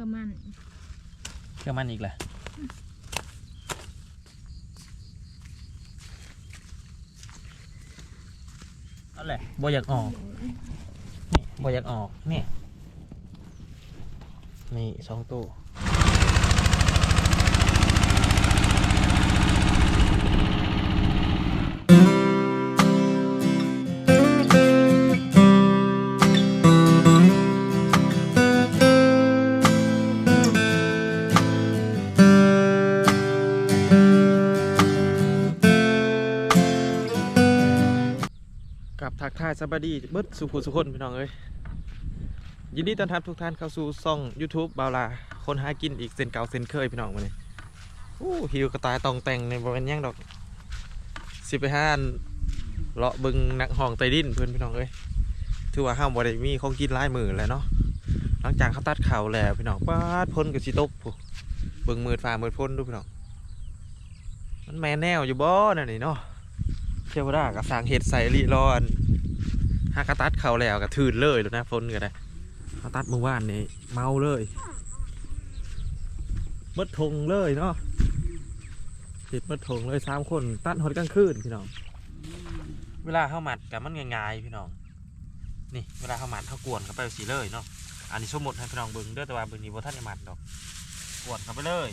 ชื่อมันเชื่อมันอีกแหละเอาแหละบ่อยากออก นี่บ่อยากออก นี่ นี่สองตัว สบายดีเบิดสุขุสุคนพี่น้องเอ้ยยินดีต้อนรับทุกท่านเข้าสู่ช่อง YouTube บาวลา คนหากินอีกเส้นเก่าเส้นเคยพี่น้องมาเลยโอ้หิวกระตายตองแต่งในบริเวณยังดอก สิไปห้านเลาะบึงนักห้องไตดินเพื่อนพี่น้องเอ้ยถือว่าห้ามบ่ได้มีของกินหลายมือแล้วเนาะหลังจากเขาตัดเข่าวแล้วพี่น้องปาดพ้นกับสิตกผู้บิ่งมืดฟ้ามืดพ้นดูพี่น้องมันแม่แนวอยู่บ่นั่นนี่เนาะเทวดากับสางเห็ดใส่ลีรอน หากระตัดเขาแล้วก็ทืนเลยแล้วนะพ้นก็ได้เขาตัดเมื่อวานนี่เมาเลยเบิดทงเลยเนาะติดมาถงเลยสามคนตัดหดกลางคืนพี่น้อง เวลาเข้าหมัดกับมันง่ายๆพี่น้อง นี่เวลาเข้าหมัดเขากวนเข้าไปสีเลยเนาะ อันนี้สมมติให้พี่น้องเบิ่งเด้อแต่ว่าเบิ่งนี้บ่ท่านได้หมัดดอก กวนเข้าไปเลย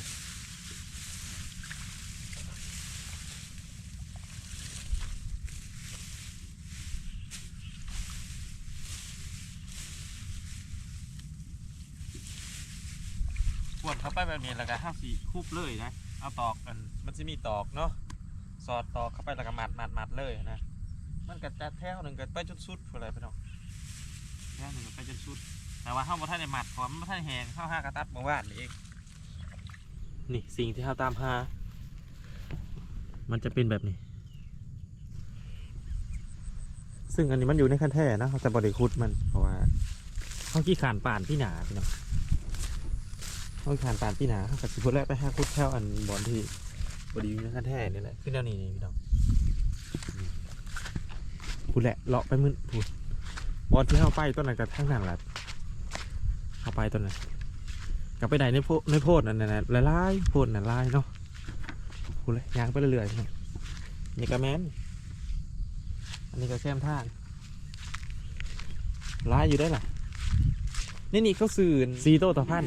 เข้าไปแบบนี้แล้วก็ห้าสีคูบเลยนะเอาตอกกันมันจะมีตอกเนาะสอดตอกเข้าไปแล้วก็มัดมัดมัดเลยนะมันก็จะแถวหนึ่งก็ไปจนสุดอเลยพี่น้องแถวหนึ่งก็ไปจนสุด แต่ว่าเข้ามาท่านในมัดเพราะมันบ่ท่านแหงเข้าห้ากระตัดเมื่านนี่เองนี่สิ่งที่เขาตามหามันจะเป็นแบบนี้ ซึ่งอันนี้มันอยู่ในขั้นแท้นะเขาจะบริคุดมันเพราะว่าเขาขี้ขานป่านพี่หนาพี่น้อง เขาขานป่านพี่หนาเขากับสิพุทแรกไปห้าคุดแถวอันบอลที่บดีอยู่ในขั้นแท้นี่แหละขึ้นแนวนี้นี่พี่น้องพูดแหละเลาะไปมึนพูดบอลที่เข้าไปต้นนั้นกับทั้งนั้นแหละเข้าไปต้นนั้นกลับไปไหนในโพในโพดนั่นน่ะละลายโพดน่ะลายเนาะพูดเลยยางไปเรื่อยๆพี่นี่ก็แมนอันนี้ก็แซมท่านลายอยู่ได้ล่ะนี่นี่เขาสื่อซีโต้ต่อพัน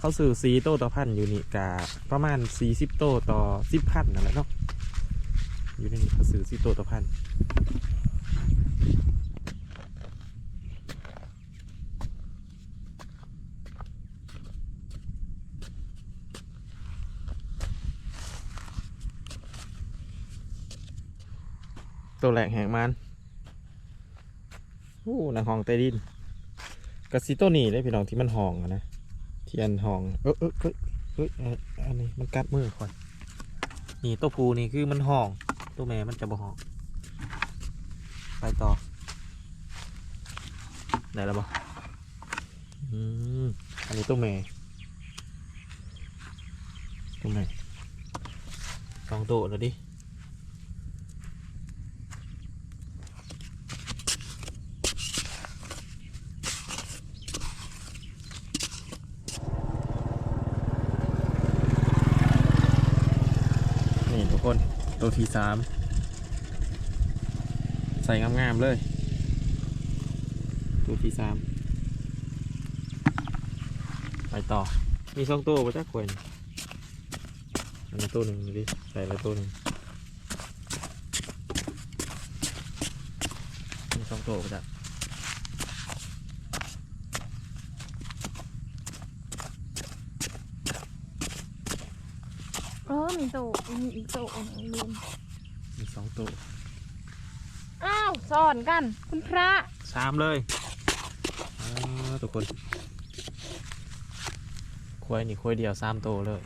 เขาซื้อซีโตต่อพันอยู่นี่กะประมาณสี่สิบโตต่อสิบพันนั่นแหละเนาะอยู่ในนี้เขาซื้อซีโตต่อพันตัวแหลกแหงมันโอ้หนังหองใต้ดินกะซีโตนี่ได้พี่น้องที่มันหองนะ เทียนทองเออเออเอยเอยเอยอันนี้มันกัดมือคอยนี่ตัวผูนี่คือมันห้อง ตัวแม่มันจะบ่ห้อง ไปต่อไหนแล้วบ่อืมอันนี้ตัวแม่ตัวแม่สองตัวแล้วดิ นี่ทุกคน ตัวที่สามใส่งามๆเลย ตัวที่สามไปต่อ มีสองตัวประจ้าควยนี่อันนี้ตัวหนึ่งดิใส่ละตัวหนึ่งมีสองตัวประจ้า เออมีโตมีอีกโตอันนึงลืมมีสองตัวอ้าวสอนกัน คุณพระสามเลยอ่าทุกคนควายนี่ควายเดียวสามตัวเลย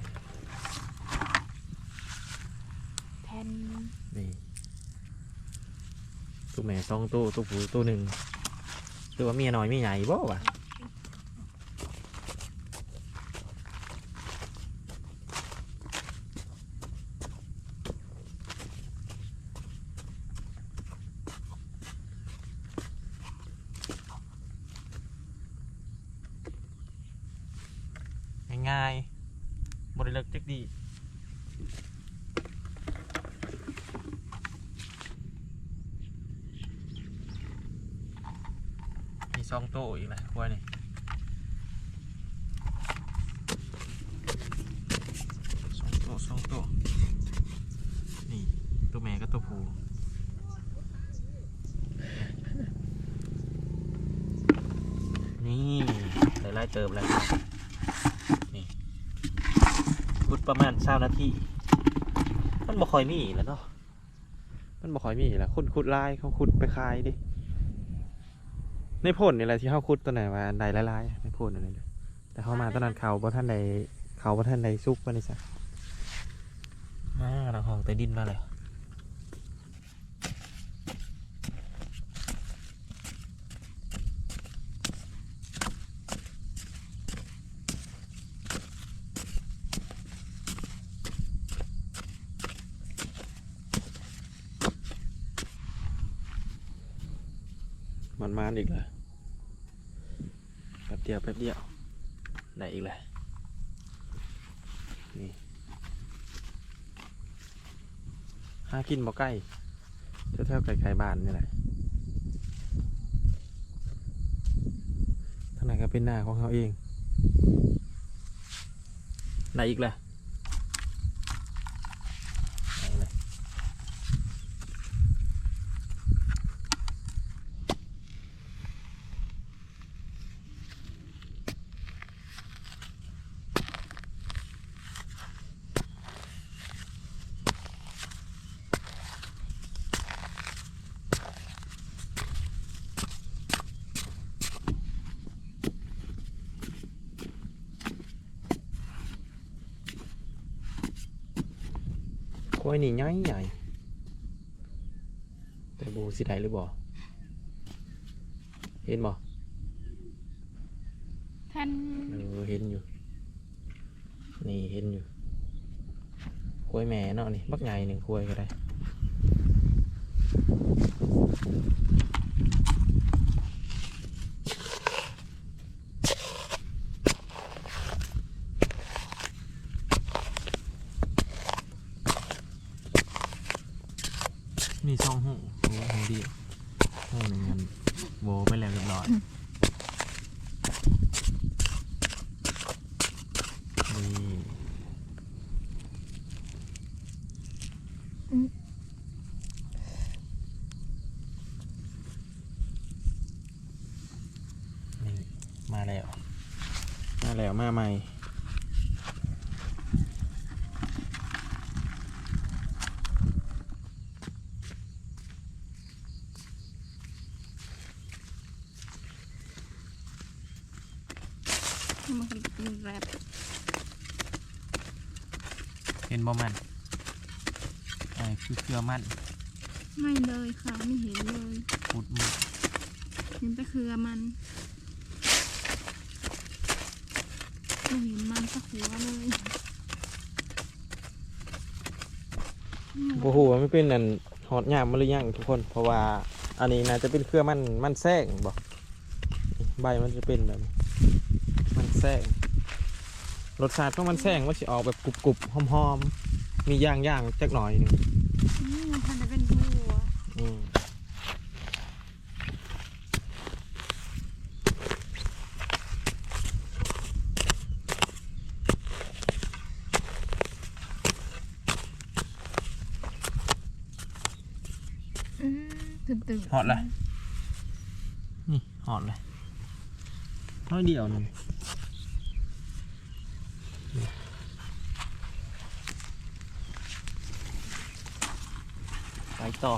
แทนนี่ตัวแม่สองตัวตัวผู้ตัวหนึ่งหรือว่าเมียน้อยเมียใหญ่บ่วะ ง่ายบริเลิกจักดีมีซองโตอีกนะกล้วยนี่สองโตสองโตนี่ตัวแม่ก็ตัวผู้นี่ไล่ไล่เติมอะไรครับนี่พุด ประมาณเศร้านาทีมันบ่ค่อยมีแหล้วเนาะมันบ่ค่อยมีแหล้วขุดขุดลายเขาขุดไปคายดิในโพ่นนี่แหละที่เขาขุดตัวไหนว่าใดละลายๆในโพ่นอะไรเลยแต่เขามาตอนนั้นเขาบ่ท่านใดเขาบ่ท่านใดซุกปะนี่ซะมาหลังห้องใต้ดินมาเลย มันอีกแล้วแป๊บเดียวแป๊บเดียวได้อีกแล้วนี่หากินบ่ใกล้แถวๆไกลๆบ้านนี่แหละทางไหนก็เป็นหน้าของเขาเองได้อีกแล้ว กล้วยนี่ใหญ่ใหญ่แต่บูสิได้หรือบ่เห็นบ่ท่านเออเห็นอยู่ นี่เห็นอยู่กล้วยแม่เนาะนี่บักใหญ่หนึ่งกล้วยก็ได้มีช่องหูหูหูเดียวหูหนึ่งมันโบไปแล้วเรียบร้อยนี่นี่มาแล้ว มา แล้วมาใหม่มันเป็นแรปเห็นบ่มันไอ้คือเครือมันไม่เลยค่ะ ไม่เห็นเลย พุดมือเห็นแต่เครือมัน ไม่เห็นมันสักหัวเลยโอ้โหไมันเป็นอันหอดยามมาหรือยังทุกคน เพราะว่าอันนี้น่าจะเป็นเครือมันมันแซงบอกใบมันจะเป็นแบบมันแซงรสชาติของมันแซงมันจะออกแบบกรุบๆหอมๆมีย่างย่างๆจักหน่อยหนึง นี่มันทันจะเป็นหัว อืม อืมตื่นตื่น หอดเลยนี่หอดเลยน้อยเดียวหนึงไปต่อ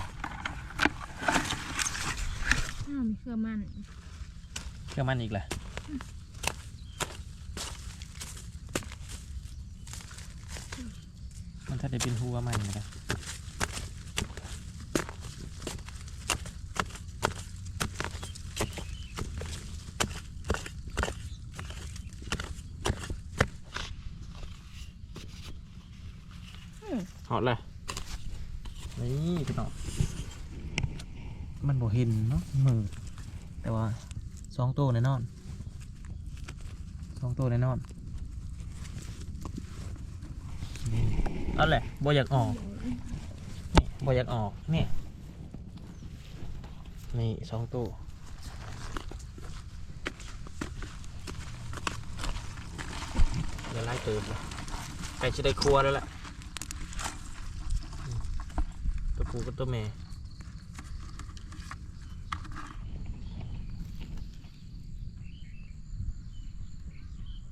อ้าวมีเครือมันเครื่องมันอีกแหละมันถ้าได้เป็นหัวมันนะห อดเลยนี่พี่น้องมันบ่เห็นเนาะมือแต่ว่าสองตัวแน่นอนสองตัวแน่นอนนั่นแหละบ่อยากออกนี่บ่อยากออกนี่นี่สองตู้เดี๋ยวไล่เติมเลยใกล้จะได้ครัวแล้วแหละอืม ผูกับตัวแม่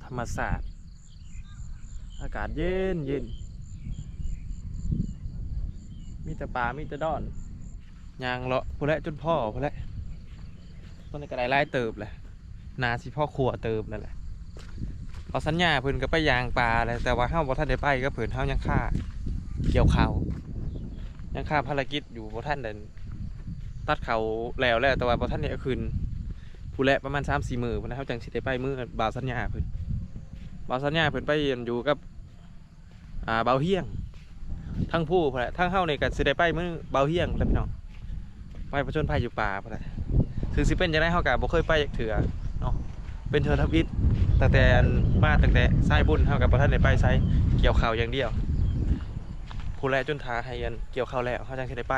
ธรรมศาสตร์ อากาศเย็นเย็นมีแต่ป่ามีแต่ดอนยางเลาะพอแล้วจนพ่อพอแล้วต้นนี้ก็ไดไล่เติบแหละนาสิพ่อครัวเติบนั่นแหละเอาสัญญาเพิ่นก็ไปยางป่าเลยแต่ว่าเฮาบ่ทันได้ไปก็เพิ่นเฮายังค่าเกี่ยวข้าว ยังค่าภารกิจอยู่บ่ทันได้ตัดเขาแล้วแล้วแต่ว่าบ่ทันได้เอาคืนผู้แลประมาณ3-4มื้อพุ่นนะเฮาจังสิได้ไปมือบาวสัญญาเพิ่นบาวสัญญาเพิ่นไปอยู่กับอ่าบ่าวเฮียงทั้งผู้พละทั้งเฮาในกันสิได้ไปมือเบาเฮียงแล้วพี่น้องไปประชนภัยอยู่ป่าพละถึงสิเป็นจังได๋เฮาก็บ่เคยไปจักเถื่อเนาะเป็นเทื่อทวิตตั้งแต่มาตั้งแต่สายบุญเฮาก็บ่ทันได้ไปไสเกี่ยวข้าวอย่างเดียว ผู้แลจนทาให้อันเกี่ยวข้าวแล้วเฮาจังสิได้ไป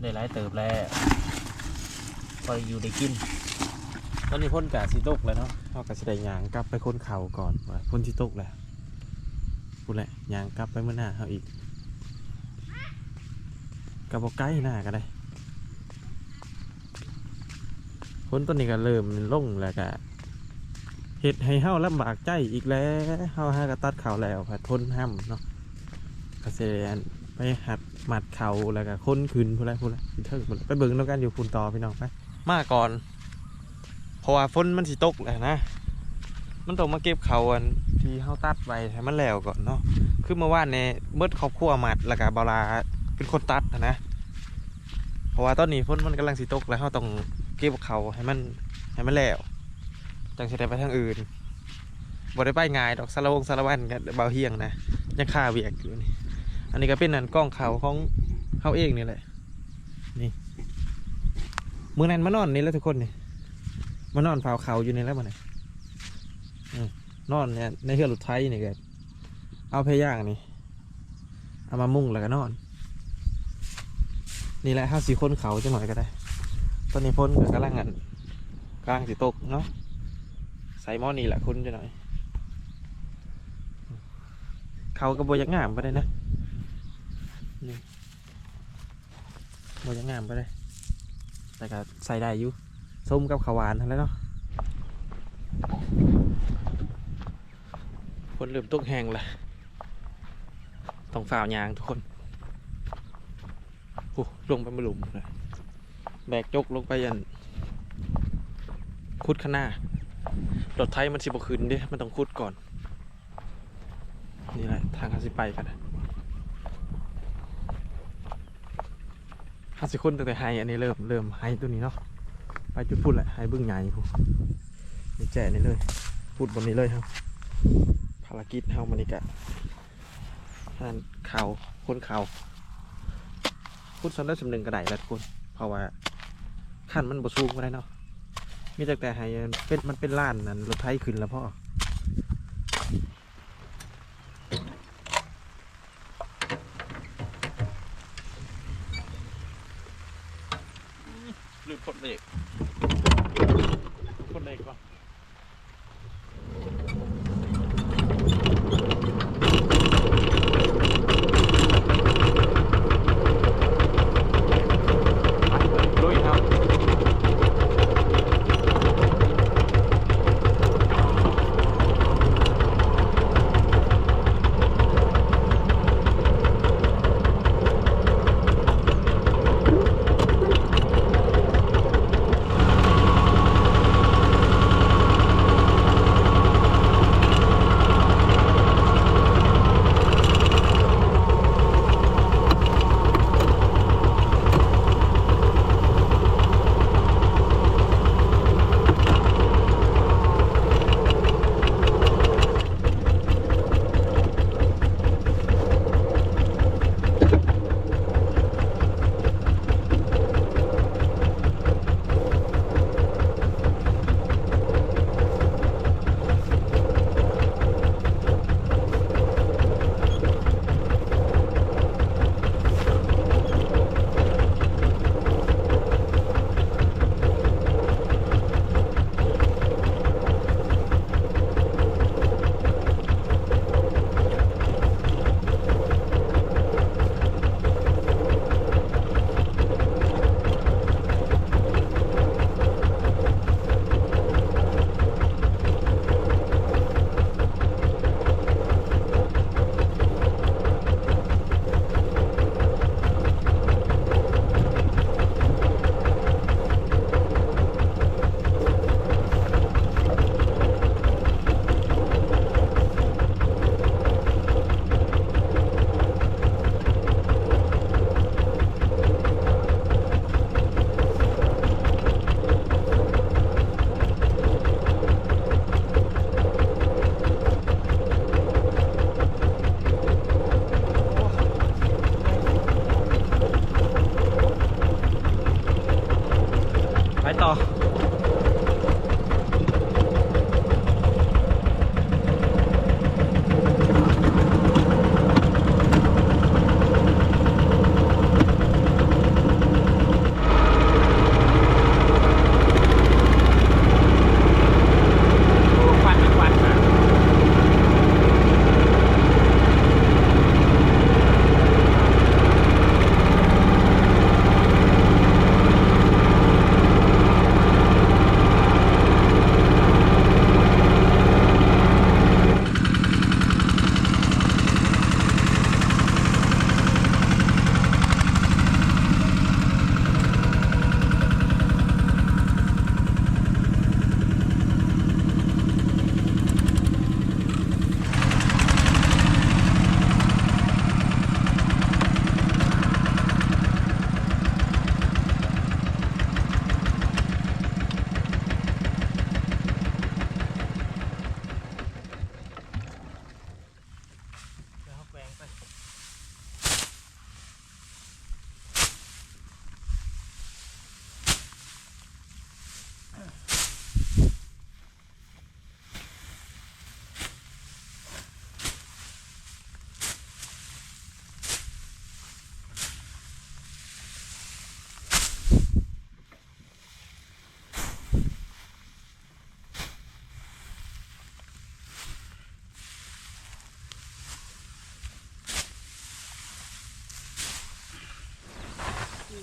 ได้หลายเติบแล้วพออยู่ได้กิน ตอนนี้พ่นกะสิตกแล้วเนาะเฮาก็สิได้ย่างกลับไปคนเขาก่อนว่าพ่นสิตกแล้วพูดแหละยางกลับไปเมื่อหน้าเขาอีกกับบอกใกล้หน้าก็ได้พ้นต้นนี้ก็เริ่มลงแล้วก็ เห็ดให้เฮาลำบากใจอีกแล้วเฮาหากระตัดเขาแล้วผัดพ้นห้ำเนาะกเกษตรไปหัดหมัดเขาแล้วก็ค้นคืนพูดแล้วพูดแล้วเทิดไปเบิ่งแล้วกันอยู่พูนต่อพี่น้องไปมาก่อน เพราะว่าฝนมันสิตกแหละนะ มันต้องมาเก็บเขาอันที่เฮาตัดไว้ให้มันแล้วก่อนเนาะคือเมื่อวานเนี่ยเบิดครอบครัวหมัดแล้วก็บาลาเป็นคนตัดนะนะ เพราะว่าตอนนี้ฝนมันกำลังสิตกแล้วเฮาต้องเก็บเขาให้มันให้มันแล้ว จังสิได้ไปทางอื่นบ่ได้ไปง่ายดอกสารวงสารวันกับเบาเฮียงนะยังค่าเวียกอยู่นี่ อันนี้ก็เป็นนันกล้องเขาของเฮาเองนี่แหละนี่มื้อนั้นมานอนนี่แล้วทุกคนนี่มานอนเฝ้าเขาอยู่นี่แล้วมันนอนเนี่ยในเฮือรถไทยนี่ก็เอาเพย่างนี่เอามามุ่งแล้วก็นอน นี่แหละห้าสีคนเขาจะหน่อยก็ได้ ตอนนี้พ้นก็กำลังอันกลางสิตกเนาะ ส่หม้อนี่แหละคุณจะหน่อย เขาก็บอยากงามไปได้นะนี่บอยากงามไปได้แต่ก็ใส่ได้อยู่ส้มกับขาวหวานทั้งนั้นเนาะคนเริ่มตกแหงละต้องฝ่าวยางทุกคนโอ้ลงไปมาหลุมเลยแบกจกลงไปยันคุดข้างหน้า รถไทยมันสิบคืนด้มันต้องคุดก่อน นี่แหละ ทางเขาสิไปกันนะห้าสิคนตั้งแต่ไฮอันนี้เริ่มเริ่มไฮตัวนี้เนาะไปจุดพูดแหละไฮบื้งใหญ่พูนี่แจนี่เลย พูดบนนี้เลยครับ ภารกิจเฮามันนี่กะท่านเขาคนเขาพูดสำเร็จสำหนึ่งกระไดแล้วทุกคน เพราะว่าขั้นมันบ่สูงก็ได้เนาะ มีแต่แต่ให้เป็นมันเป็นล้านนั่นรถไถขึ้นแล้วพ่อ เอ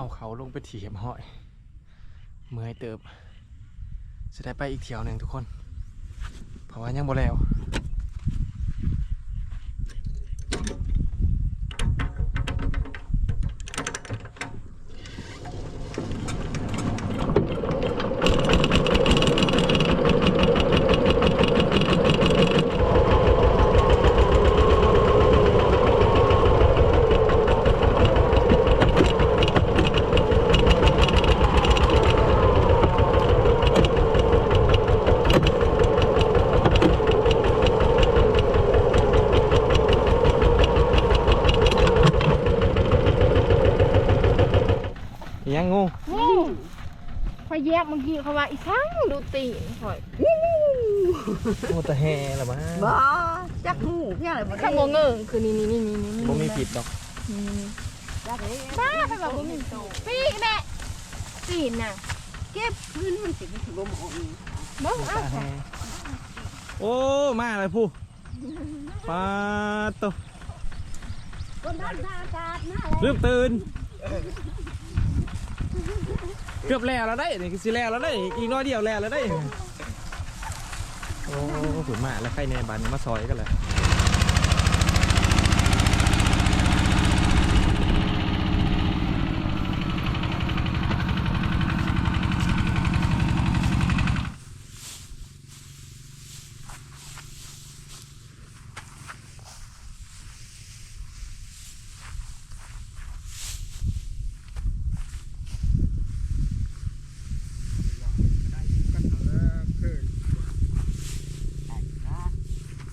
าเขาลงไปถีบห้อย เมื่อยเติบจะได้ไปอีกแถวหนึ่งทุกคน เพราะว่ายังบ่แล้ว เมื่อกี้เขาว่าอีสังดูตีนคอยโอ้ตะแห่ละมั้งบ่จักหูเพียงอะไรบ่ได้ข้างบนเงิงคือนี่นี่นี่นี่นี่บ่มีผิดดอกนี่นี่จักเลยบ้าไปแบบบ่มีปีกแน่ตีนน่ะเก็บพื้นมันสิมันสิบ่มาออกนี่เบิ่งเอาตะแห่โอ้มาเลยผู้ปาดโตคนด้านอากาศนะลืมตื่น เกือบแล้วแล้วได้นี่คือสิแล้วแล้วได้อีกน้อยเดียวแล้วแล้วได้ โอ้ผุนมาแล้วใครในบ้านมาซอยกันเลย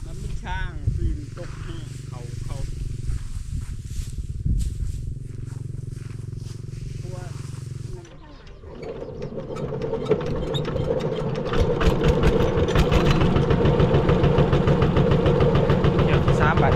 มันมีช่างฟิล์มตกที่เขาเขาตัวเดี๋ยวที่สามบาท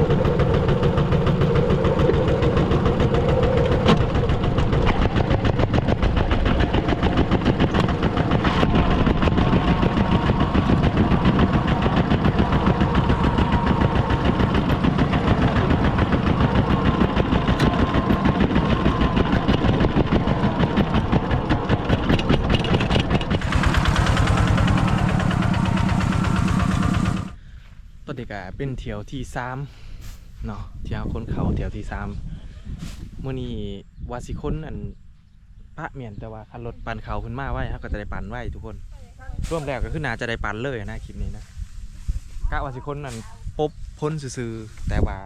ตอนเด็ กอะเป็นเที่ยวที่สามเนาะเที่ยวคนเขาเที่ยวที่สามเมื่อนี้วาสิคนอันพระเมียนแต่ว่าคันรถปั่นเขาขึ้นมาไว้ครับก็จะได้ปั่นไว้ทุกคนร่วมแล้วก็คือนนาจะได้ปั่นเลยนะคลิปนี้นะกะวาสิคนนั่นปบพ้นซื่อแต่ว่า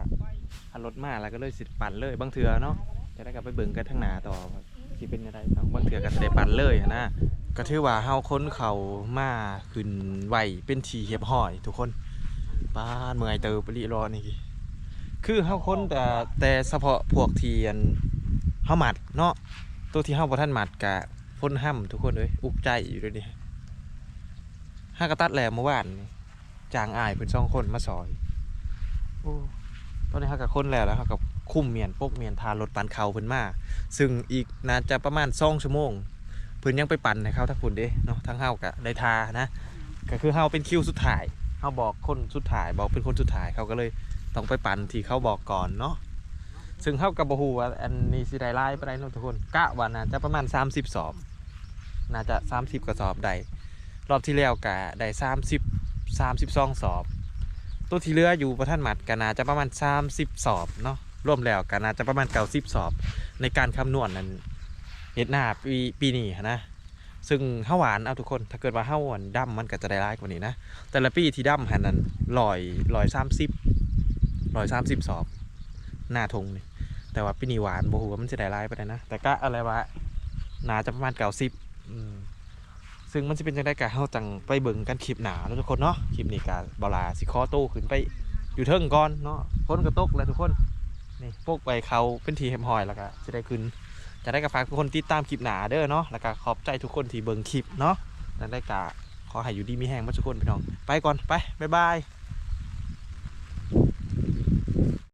คันรถมาแล้วก็เลยสิปั่นเลยบางเถื่อเนาะจะได้กลับไปเบิ่งกันทางหน้าต่อว่เป็นยังไงบางเถื่อก็จะได้ปั่นเลยนะก็ถือว่าเฮาค้นเขามาขึ้นไหวเป็นทีเหียบห้อยทุกคน ป้านเมื่อยเติบปรีรอนี่คือเฮาคนแต่แต่เฉพาะพวกเที่อันเฮาหมัดเนาะตัวที่เฮาบ่ทันหมัดกะพ่นห้ำทุกคนเอ้ยอุกใจอยู่เลยนี่ห้ากระตัดแหลมเมื่อวานจางอายเพิ่นสองคนมาซอยโอ้ตอนนี้เฮากับคนแล้วแล้วเฮากับคุ้มเมียนปกเมียนทานรถปั่นเขาเพิ่นมา ซึ่งอีกน่าจะประมาณ2ชั่วโมงเพิ่นยังไปปั่นให้เขาทั้งพุ่นเด้เนาะทั้งเฮาก็ได้ทานะก็คือเฮาเป็นคิวสุดท้าย เขาบอกคนสุดท้ายบอกเป็นคนสุดท้ายเขาก็เลยต้องไปปั่นที่เขาบอกก่อนเนาะซึ่งเขากับบฮูว่าอันนี้สิได้ไล่ไปได้นะทุกคนกะว่าน่าจะประมาณ 30 สอบ น่าจะ 30กระสอบได้รอบที่แล้วกะได้30 32 สอบ ตัวที่เหลืออยู่ประท่านหมัดก็น่าจะประมาณ 30 สอบเนาะรวมแล้วก็น่าจะประมาณ 90 สอบ ในการคำนวณนั้นเฮ็ดหน้าปีปีนี้นะ ซึ่งห้าหวานเอาทุกคนถ้าเกิดว่าห้าหวานดำมันก็จะได้ร้ายกว่านี้นะ แต่ละปีที่ดำหันนั้นลอยลอยสามสิบลอยสามสิบสอบหน้าทงนี่แต่ว่าปีนี้หวานโบหูว่ามันจะได้ร้ายไปเลยนะ แต่ก็อะไรวะหนาจะประมาณเก้าสิบซึ่งมันจะเป็นจังได้กะเฮาจังไปเบิ่งกันคลิปหนาแล้วทุกคนเนาะคลิปนี้กะบาลาสิคอโตขึ้นไปอยู่เทิงก่อนเนาะพ้นกระตกแล้วทุกคนนี่พวกไปเขาเป็นทีเฮมหอยแล้วก็จะได้ขึ้น จะได้กับฝากทุกคนติดตามคลิปหนาเด้อเนาะแล้วก็ขอบใจทุกคนที่เบิ่งคลิปเนาะแล้วได้กะขอให้อยู่ดีมีแห้งมาทุกคนพี่น้องไปก่อนไปบ๊ายบาย